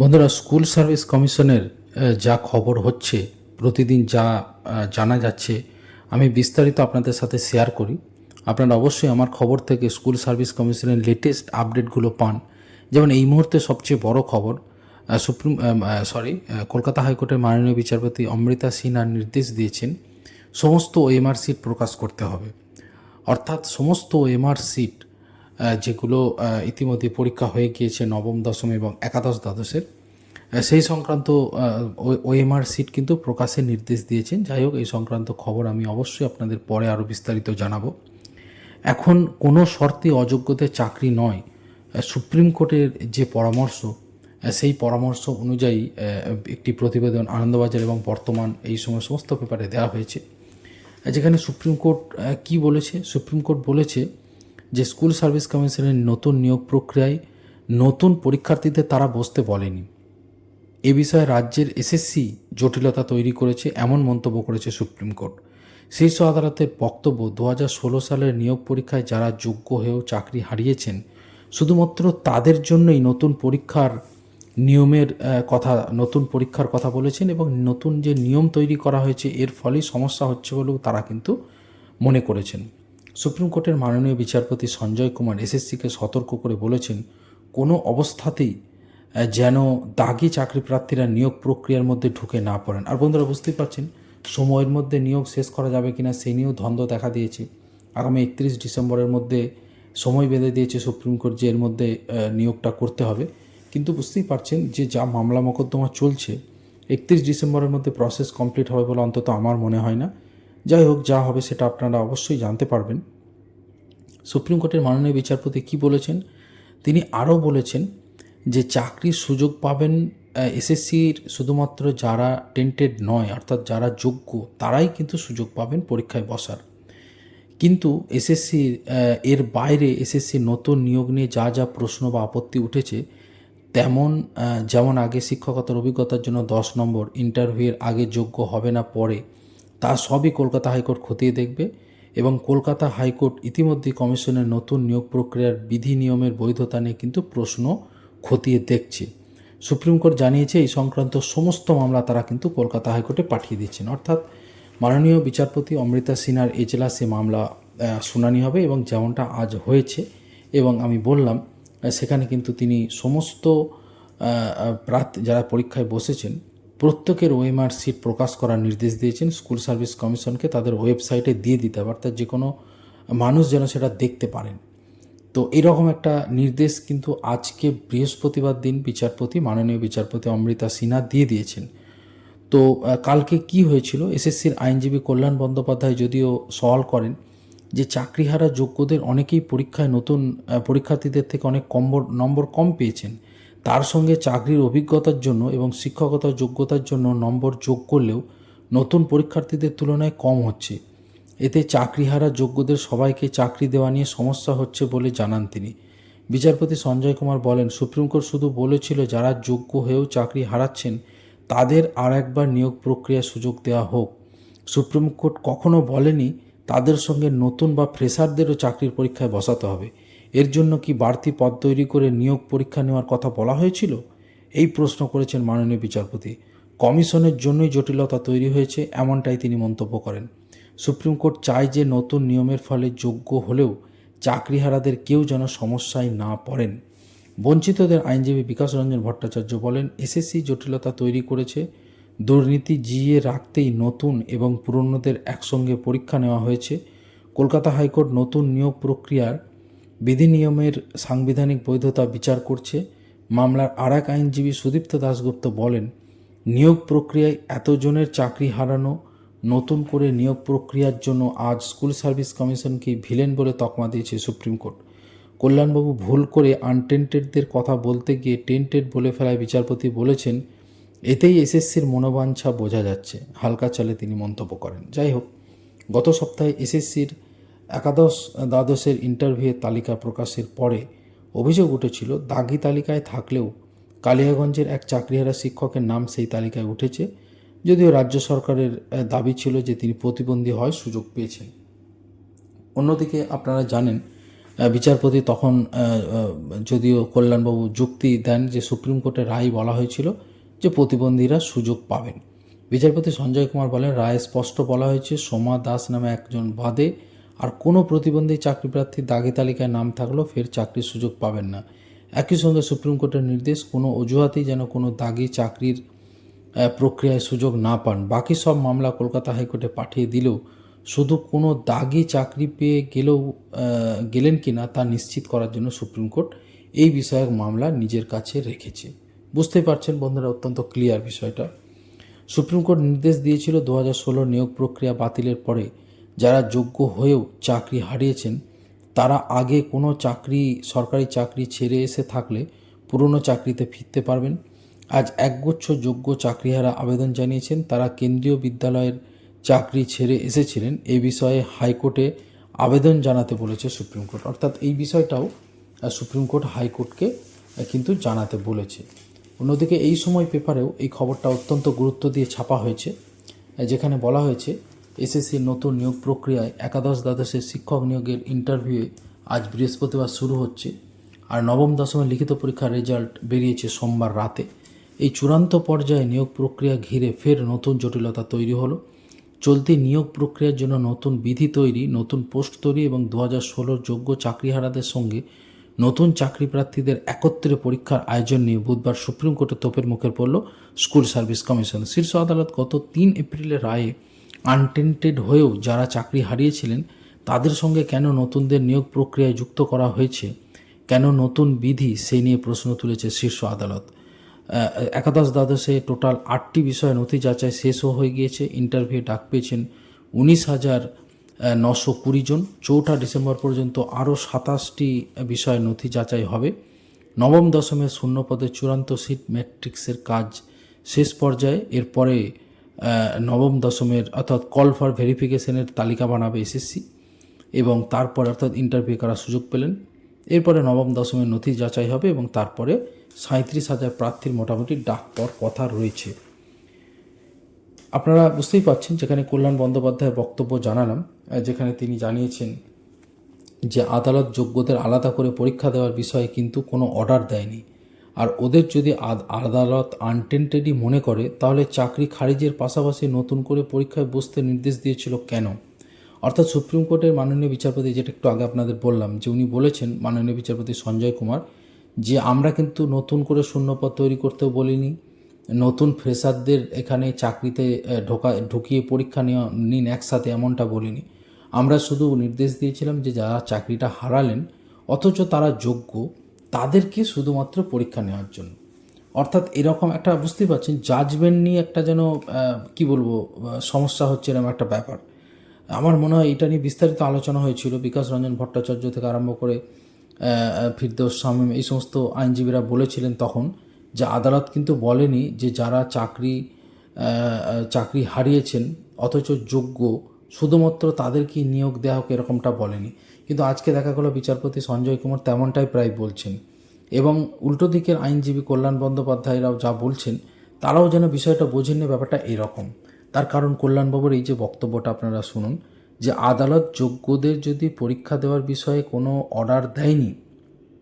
বন্ধুরা, school service কমিশনের যা খবর হচ্ছে, প্রতিদিন যা জানা যাচ্ছে, আমি বিস্তারিত আপনাদের সাথে শেয়ার করি। আপনারা অবশ্যই আমার খবর থেকে স্কুল সার্ভিস কমিশনের লেটেস্ট আপডেটগুলো পান। যেমন এই মুহূর্তে সবচেয়ে বড় খবর সুপ্রিম সরি কলকাতা হাইকোর্টের মাননীয় বিচারপতি অমৃতা সিনহা নির্দেশ দিয়েছেন, সমস্ত ওএমআর সিট প্রকাশ করতে হবে। অর্থাৎ সমস্ত ওএমআর সিট যেগুলো ইতিমধ্যে পরীক্ষা হয়ে গিয়েছে নবম, দশম এবং একাদশ দ্বাদশের। সেই সংক্রান্ত ওএমআর সিট কিন্তু প্রকাশের নির্দেশ দিয়েছেন। যাই হোক, এই সংক্রান্ত খবর আমি অবশ্যই আপনাদের পরে আরও বিস্তারিত জানাব। এখন কোনো শর্তে অযোগ্যদের চাকরি নয়। সুপ্রিম কোর্টের যে পরামর্শ সেই পরামর্শ অনুযায়ী একটি প্রতিবেদন আনন্দবাজার এবং বর্তমান এই সময় সমস্ত পেপারে দেওয়া হয়েছে। যেখানে সুপ্রিম কোর্ট কি বলেছে? সুপ্রিম কোর্ট বলেছে যে স্কুল সার্ভিস কমিশনের নতুন নিয়োগ প্রক্রিয়ায় নতুন পরীক্ষার্থীদের তারা বসতে বলেনি। এ বিষয়ে রাজ্যের এসএসসি জটিলতা তৈরি করেছে, এমন মন্তব্য করেছে সুপ্রিম কোর্ট। শীর্ষ আদালতের বক্তব্য দু হাজার ষোলো সালের নিয়োগ পরীক্ষায় যারা যোগ্য হয়েও চাকরি হারিয়েছেন, শুধুমাত্র তাদের জন্যই নতুন পরীক্ষার নিয়মের কথা, নতুন পরীক্ষার কথা বলেছেন এবং নতুন যে নিয়ম তৈরি করা হয়েছে, এর ফলেই সমস্যা হচ্ছে বলেও তারা কিন্তু মনে করেছেন। সুপ্রিম কোর্টের মাননীয় বিচারপতি সঞ্জয় কুমার এসএসসিকে সতর্ক করে বলেছেন, কোনো অবস্থাতেই যেন দাগি চাকরি প্রার্থীরা নিয়োগ প্রক্রিয়ার মধ্যে ঢুকে না পড়েন। আর বন্ধুরা, বুঝতেই পারছেন, সময়ের মধ্যে নিয়োগ শেষ করা যাবে কিনা সে নিয়েও দ্বন্দ্ব দেখা দিয়েছে। আগামী একত্রিশ ডিসেম্বরের মধ্যে সময় বেঁধে দিয়েছে সুপ্রিম কোর্ট যে এর মধ্যে নিয়োগটা করতে হবে। কিন্তু বুঝতেই পারছেন যে যা মামলা মোকদ্দমা চলছে, একত্রিশ ডিসেম্বরের মধ্যে প্রসেস কমপ্লিট হবে বলে অন্তত আমার মনে হয় না। যাই হোক, যা হবে সেটা আপনারা অবশ্যই জানতে পারবেন। সুপ্রিম কোর্টের মাননীয় বিচারপতি কি বলেছেন? তিনি আরও বলেছেন যে চাকরির সুযোগ পাবেন এসএসসির শুধুমাত্র যারা টেন্টেড নয়, অর্থাৎ যারা যোগ্য, তারাই কিন্তু সুযোগ পাবেন পরীক্ষায় বসার। কিন্তু এসএসসির এর বাইরে এসএসসির নতুন নিয়োগ নিয়ে যা যা প্রশ্ন বা আপত্তি উঠেছে, তেমন যেমন আগে শিক্ষকতার অভিজ্ঞতার জন্য দশ নম্বর ইন্টারভিউয়ের আগে যোগ্য হবে না পরে তা সবই কলকাতা হাইকোর্ট খতিয়ে দেখবে এবং কলকাতা হাইকোর্ট ইতিমধ্যে কমিশনের নতুন নিয়োগ প্রক্রিয়ার বিধি নিয়মের বৈধতা নিয়ে কিন্তু প্রশ্ন খতিয়ে দেখছে। সুপ্রিম কোর্ট জানিয়েছে, এই সংক্রান্ত সমস্ত মামলা তারা কিন্তু কলকাতা হাইকোর্টে পাঠিয়ে দিচ্ছেন। অর্থাৎ মাননীয় বিচারপতি অমৃতা সিনহার এজলাসে মামলা শুনানি হবে এবং যেমনটা আজ হয়েছে এবং আমি বললাম সেখানে কিন্তু তিনি সমস্ত প্রার্থী যারা পরীক্ষায় বসেছেন প্রত্যেকের ওএমআর সিট প্রকাশ করার নির্দেশ দিয়েছেন স্কুল সার্ভিস কমিশনকে তাদের ওয়েবসাইটে দিয়ে দিতে হবে, অর্থাৎ যে কোনো মানুষ যেন সেটা দেখতে পারেন। তো এরকম একটা নির্দেশ কিন্তু আজকে বৃহস্পতিবার দিন বিচারপতি, মাননীয় বিচারপতি অমৃতা সিনহা দিয়ে দিয়েছেন। তো কালকে কি হয়েছিল? এসএসসির আইনজীবী কল্যাণ বন্দ্যোপাধ্যায় যদিও সওয়াল করেন যে চাকরিহারা যোগ্যদের অনেকেই পরীক্ষায় নতুন পরীক্ষার্থীদের থেকে অনেক কম নম্বর কম পেয়েছেন। তার সঙ্গে চাকরির অভিজ্ঞতার জন্য এবং শিক্ষকতার যোগ্যতার জন্য নম্বর যোগ করলেও নতুন পরীক্ষার্থীদের তুলনায় কম হচ্ছে। এতে চাকরিহারা যোগ্যদের সবাইকে চাকরি দেওয়া নিয়ে সমস্যা হচ্ছে বলে জানান তিনি। বিচারপতি সঞ্জয় কুমার বলেন, সুপ্রিম কোর্ট শুধু বলেছিল যারা যোগ্য হয়েও চাকরি হারাচ্ছেন, তাদের আর একবার নিয়োগ প্রক্রিয়ার সুযোগ দেওয়া হোক। সুপ্রিম কোর্ট কখনো বলেনি তাদের সঙ্গে নতুন বা ফ্রেশারদেরও চাকরির পরীক্ষায় বসাতে হবে। এর জন্য কি বাড়তি পদ তৈরি করে নিয়োগ পরীক্ষা নেওয়ার কথা বলা হয়েছিল? এই প্রশ্ন করেছেন মাননীয় বিচারপতি। কমিশনের জন্যই জটিলতা তৈরি হয়েছে, এমনটাই তিনি মন্তব্য করেন। সুপ্রিম কোর্ট চায় যে নতুন নিয়মের ফলে যোগ্য হলেও চাকরিহারাদের কেউ যেন সমস্যায় না পড়েন। বঞ্চিতদের আইনজীবী বিকাশ রঞ্জন ভট্টাচার্য বলেন, এসএসসি জটিলতা তৈরি করেছে, দুর্নীতি জিয়ে রাখতেই নতুন এবং পুরনোদের একসঙ্গে পরীক্ষা নেওয়া হয়েছে। কলকাতা হাইকোর্ট নতুন নিয়োগ প্রক্রিয়ার বিধি নিয়মের সাংবিধানিক বৈধতা বিচার করছে মামলার আর এক আইনজীবী সুদীপ্ত দাশগুপ্ত বলেন, নিয়োগ প্রক্রিয়ায় এতজনের চাকরি হারানো, নতুন করে নিয়োগ প্রক্রিয়ার জন্য আজ স্কুল সার্ভিস কমিশনকে ভিলেন বলে তকমা দিয়েছে সুপ্রিম কোর্ট। কল্যাণবাবু ভুল করে আনটেন্টেডদের কথা বলতে গিয়ে টেন্টেড বলে ফেলায় বিচারপতি বলেছেন, এতেই এসএসসির মনোবাঞ্ছা বোঝা যাচ্ছে। হালকা চালে তিনি মন্তব্য করেন। যাই হোক, গত সপ্তাহে এসএসসির একাদশ দ্বাদশের ইন্টারভিউয়ের তালিকা প্রকাশের পরে অভিযোগ উঠেছিল, দাগি তালিকায় থাকলেও কালিয়াগঞ্জের এক চাকরিহারা শিক্ষকের নাম সেই তালিকায় উঠেছে, যদিও রাজ্য সরকারের দাবি ছিল যে তিনি প্রতিবন্ধী হয় সুযোগ পেয়েছেন। অন্যদিকে আপনারা জানেন বিচারপতি তখন যদিও কল্যাণবাবু যুক্তি দেন যে সুপ্রিম কোর্টের রায় বলা হয়েছিল যে প্রতিবন্ধীরা সুযোগ পাবেন। বিচারপতি সঞ্জয় কুমার বলেন, রায়ে স্পষ্ট বলা হয়েছে, সোমা দাস নামে একজন বাদে কোনো প্রতিবন্ধী চাকরি প্রার্থীর দাগি তালিকায় নাম থাকলেও ফের চাকরির সুযোগ পাবেন না। একই সঙ্গে সুপ্রিম কোর্টের নির্দেশ, কোনো অজুহাতেই যেন কোনো দাগি চাকরির প্রক্রিয়ায় সুযোগ না পান। বাকি সব মামলা কলকাতা হাইকোর্টে পাঠিয়ে দিলেও শুধু কোনো দাগি চাকরি পেয়ে গেলেও গেলেন কি না তা নিশ্চিত করার জন্য সুপ্রিম কোর্ট এই বিষয়ক মামলা নিজের কাছে রেখেছে। বুঝতেই পারছেন বন্ধুরা অত্যন্ত ক্লিয়ার বিষয়টা। সুপ্রিম কোর্ট নির্দেশ দিয়েছিল দু হাজার ষোলো নিয়োগ প্রক্রিয়া বাতিলের পরে যারা যোগ্য হয়েও চাকরি হারিয়েছেন, তারা আগে কোনো চাকরি, সরকারি চাকরি ছেড়ে এসে থাকলে পুরনো চাকরিতে ফিরতে পারবেন। আজ একগুচ্ছ যোগ্য চাকরিহারা আবেদন জানিয়েছেন, তারা কেন্দ্রীয় বিদ্যালয়ের চাকরি ছেড়ে এসেছিলেন। এই বিষয়ে হাইকোর্টে আবেদন জানাতে বলেছে সুপ্রিম কোর্ট। অর্থাৎ এই বিষয়টাও সুপ্রিম কোর্ট হাইকোর্টকে কিন্তু জানাতে বলেছে। অন্যদিকে এই সময় পেপারেও এই খবরটা অত্যন্ত গুরুত্ব দিয়ে ছাপা হয়েছে যেখানে বলা হয়েছে এসএসসির নতুন নিয়োগ প্রক্রিয়ায় একাদশ দ্বাদশের শিক্ষক নিয়োগের ইন্টারভিউয়ে আজ বৃহস্পতিবার শুরু হচ্ছে আর নবম দশমের লিখিত পরীক্ষার রেজাল্ট বেরিয়েছে সোমবার রাতে। এই চূড়ান্ত পর্যায়ে নিয়োগ প্রক্রিয়া ঘিরে ফের নতুন জটিলতা তৈরি হলো। চলতি নিয়োগ প্রক্রিয়ার জন্য নতুন বিধি তৈরি, নতুন পোস্ট তৈরি এবং দু হাজার ষোলোর যোগ্য চাকরিহারাদের সঙ্গে নতুন চাকরি প্রার্থীদের একত্রে পরীক্ষার আয়োজন নিয়ে বুধবার সুপ্রিম কোর্টে তোপের মুখে পড়ল স্কুল সার্ভিস কমিশন। শীর্ষ আদালত গত তিন এপ্রিলের রায়ে আনটেন্টেড হয়েও যারা চাকরি হারিয়েছিলেন, তাদের সঙ্গে কেন নতুনদের নিয়োগ প্রক্রিয়ায় যুক্ত করা হয়েছে? কেন নতুন বিধি সেই নিয়ে প্রশ্ন তুলেছে শীর্ষ আদালত? একাদশ দ্বাদশে টোটাল আটটি বিষয়ে নথি যাচাই শেষও হয়ে গিয়েছে। ইন্টারভিউ ডাক পেয়েছেন উনিশ হাজার নশো কুড়ি জন। চৌঠা ডিসেম্বর পর্যন্ত আরও সাতাশটি বিষয়ে নথি যাচাই হবে। নবম দশমের শূন্য পদে চূড়ান্ত সিট ম্যাট্রিক্সের কাজ শেষ পর্যায়ে। এরপরে নবম দশমের অর্থাৎ কল ফর ভেরিফিকেশনের তালিকা বানাবে এসএসসি এবং তারপর অর্থাৎ ইন্টারভিউ করার সুযোগ পেলেন। এরপরে নবম দশমের নথি যাচাই হবে এবং তারপরে সাঁত্রিশ হাজার প্রার্থীর মোটামুটি ডাক পর কথা রয়েছে। আপনারা বুঝতেই পারছেন যেখানে কল্যাণ বন্দ্যোপাধ্যায়ের বক্তব্য জানালাম যেখানে তিনি জানিয়েছেন যে আদালত যোগ্যদের আলাদা করে পরীক্ষা দেওয়ার বিষয়ে কিন্তু কোনো অর্ডার দেয়নি। আর ওদের যদি আদালত আনটেন্টেডই মনে করে, তাহলে চাকরি খারিজের পাশাপাশি নতুন করে পরীক্ষায় বসতে নির্দেশ দিয়েছিল কেন? অর্থাৎ সুপ্রিম কোর্টের মাননীয় বিচারপতি, যেটা একটু আগে আপনাদের বললাম, যে উনি বলেছেন, মাননীয় বিচারপতি সঞ্জয় কুমার, যে আমরা কিন্তু নতুন করে শূন্যপদ তৈরি করতেও বলিনি। নতুন ফ্রেশারদের এখানে চাকরিতে ঢোকা, ঢুকিয়ে পরীক্ষা নেওয়া, নিন একসাথে এমনটা বলিনি। আমরা শুধু নির্দেশ দিয়েছিলাম যে যারা চাকরিটা হারালেন, অথচ তারা যোগ্য তাদেরকে শুধুমাত্র পরীক্ষা নেওয়ার জন্য। অর্থাৎ এরকম একটা বুঝতেই পারছেন জাজমেন্ট নিয়ে একটা যেন কি বলব সমস্যা হচ্ছে এরকম একটা ব্যাপার। আমার মনে হয় এটা নিয়ে বিস্তারিত আলোচনা হয়েছিল বিকাশ রঞ্জন ভট্টাচার্য থেকে আরম্ভ করে ফিরদৌস শামীম এই সমস্ত আইনজীবীরা বলেছিলেন তখন যে আদালত কিন্তু বলেনি যে যারা চাকরি চাকরি হারিয়েছেন অথচ যোগ্য, শুধুমাত্র তাদেরকেই নিয়োগ দেওয়া হোক এরকমটা বলেনি। কিন্তু আজকে দেখা গেলো বিচারপতি সঞ্জয় কুমার তেমনটাই প্রায় বলছেন। এবং উল্টো দিকের আইনজীবী কল্যাণ বন্দ্যোপাধ্যায়রাও যা বলছেন, তারাও যেন বিষয়টা বোঝেননি, ব্যাপারটা এরকম। তার কারণ কল্যাণবাবুর এই যে বক্তব্যটা আপনারা শুনুন, যে আদালত যোগ্যদের যদি পরীক্ষা দেওয়ার বিষয়ে কোনো অর্ডার দেয়নি,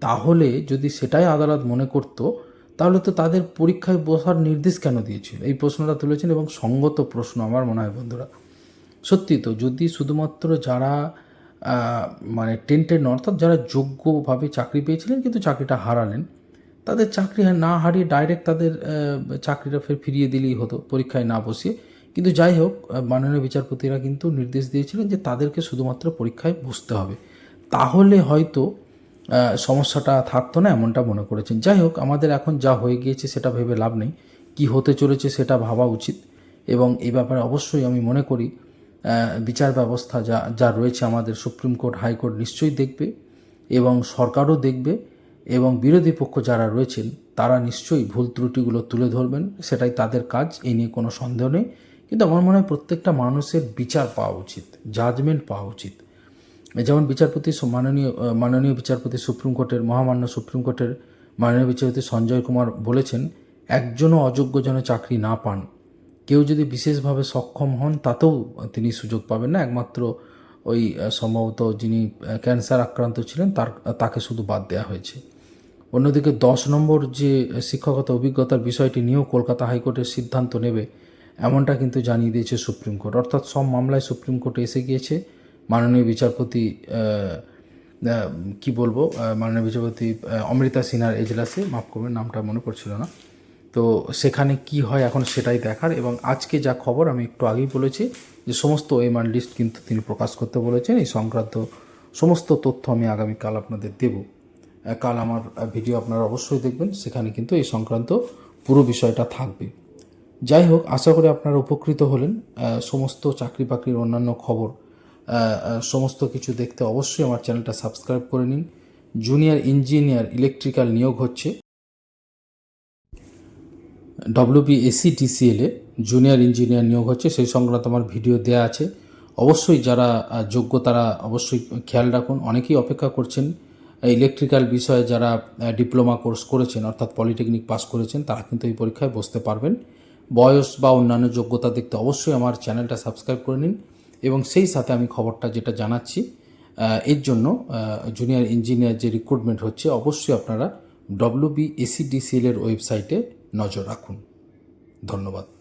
তাহলে যদি সেটাই আদালত মনে করত, তাহলে তো তাদের পরীক্ষায় বসার নির্দেশ কেন দিয়েছিল? এই প্রশ্নটা তুলেছেন এবং সঙ্গত প্রশ্ন আমার মনে হয় বন্ধুরা। সত্যি তো, যদি শুধুমাত্র যারা মানে টেন্টেড নন অর্থাৎ যারা যোগ্যভাবে চাকরি পেয়েছিলেন কিন্তু চাকরিটা হারালেন, তাদের চাকরি না হারিয়ে ডাইরেক্ট তাদের চাকরিটা ফের ফিরিয়ে দিলেই হতো পরীক্ষায় না বসিয়ে। কিন্তু যাই হোক মাননীয় বিচারপতিরা কিন্তু নির্দেশ দিয়েছিলেন যে তাদেরকে শুধুমাত্র পরীক্ষায় বসতে হবে। তাহলে হয়তো সমস্যাটা থাকতো না এমনটা মনে করেছেন। যাই হোক, আমাদের এখন যা হয়ে গিয়েছে সেটা ভেবে লাভ নেই। কি হতে চলেছে সেটা ভাবা উচিত। এবং এই ব্যাপারে অবশ্যই আমি মনে করি বিচার ব্যবস্থা যা যা রয়েছে আমাদের সুপ্রিম কোর্ট হাইকোর্ট নিশ্চয়ই দেখবে এবং সরকারও দেখবে এবং বিরোধী পক্ষ যারা রয়েছেন, তারা নিশ্চয়ই ভুল ত্রুটিগুলো তুলে ধরবেন। সেটাই তাদের কাজ এই নিয়ে কোনো সন্দেহ নেই। কিন্তু আমার মনে হয় প্রত্যেকটা মানুষের বিচার পাওয়া উচিত জাজমেন্ট পাওয়া উচিত। যেমন বিচারপতি, মাননীয় মাননীয় বিচারপতি সুপ্রিম কোর্টের, মহামান্য সুপ্রিম কোর্টের মাননীয় বিচারপতি সঞ্জয় কুমার বলেছেন, একজনও অযোগ্য যেন চাকরি না পান কেউ যদি বিশেষভাবে সক্ষম হন, তাতেও তিনি সুযোগ পাবেন না। একমাত্র ওই সম্ভবত যিনি ক্যান্সার আক্রান্ত ছিলেন, তার, তাকে শুধু বাদ দেওয়া হয়েছে। অন্যদিকে দশ নম্বর যে শিক্ষকতা অভিজ্ঞতার বিষয়টি নিয়েও কলকাতা হাইকোর্টের সিদ্ধান্ত নেবে, এমনটা কিন্তু জানিয়ে দিয়েছে সুপ্রিম কোর্ট। অর্থাৎ সব মামলায় সুপ্রিম কোর্টে এসে গিয়েছে। মাননীয় বিচারপতি কি বলব মাননীয় বিচারপতি অমৃতা সিনহার এজলাসে, মাফ করবেন, নামটা মনে পড়ছিল না। তো সেখানে কি হয় এখন সেটাই দেখার এবং আজকে যা খবর আমি একটু আগেই বলেছি যে সমস্ত ওএমআর লিস্ট কিন্তু তিনি প্রকাশ করতে বলেছেন। এই সংক্রান্ত সমস্ত তথ্য আমি আগামীকাল আপনাদের দেব। কাল আমার ভিডিও আপনারা অবশ্যই দেখবেন। সেখানে কিন্তু এই সংক্রান্ত পুরো বিষয়টা থাকবে। যাই হোক, আশা করি আপনারা উপকৃত হলেন। সমস্ত চাকরি বাকরির অন্যান্য খবর সমস্ত কিছু দেখতে অবশ্যই আমার চ্যানেলটা সাবস্ক্রাইব করে নিন। জুনিয়র ইঞ্জিনিয়ার ইলেকট্রিক্যাল নিয়োগ হচ্ছে। ডব্লিউবিএসসি টিসিএলে জুনিয়র ইঞ্জিনিয়ার নিয়োগ হচ্ছে, সেই সংক্রান্ত আমার ভিডিও দেওয়া আছে। অবশ্যই যারা যোগ্য তারা অবশ্যই খেয়াল রাখুন। অনেকেই অপেক্ষা করছেন ইলেকট্রিক্যাল বিষয়ে যারা ডিপ্লোমা কোর্স করেছেন, অর্থাৎ পলিটেকনিক পাস করেছেন, তারা কিন্তু এই পরীক্ষায় বসতে পারবেন। বয়স বা অন্যান্য যোগ্যতা দেখতে অবশ্যই আমার চ্যানেলটা সাবস্ক্রাইব করে নিন এবং সেই সাথে আমি খবরটা যেটা জানাচ্ছি এর জন্য জুনিয়র ইঞ্জিনিয়ার যে রিক্রুটমেন্ট হচ্ছে, অবশ্যই আপনারা ডব্লিউবিএসিডিসিএল এর ওয়েবসাইটে নজর রাখুন। ধন্যবাদ।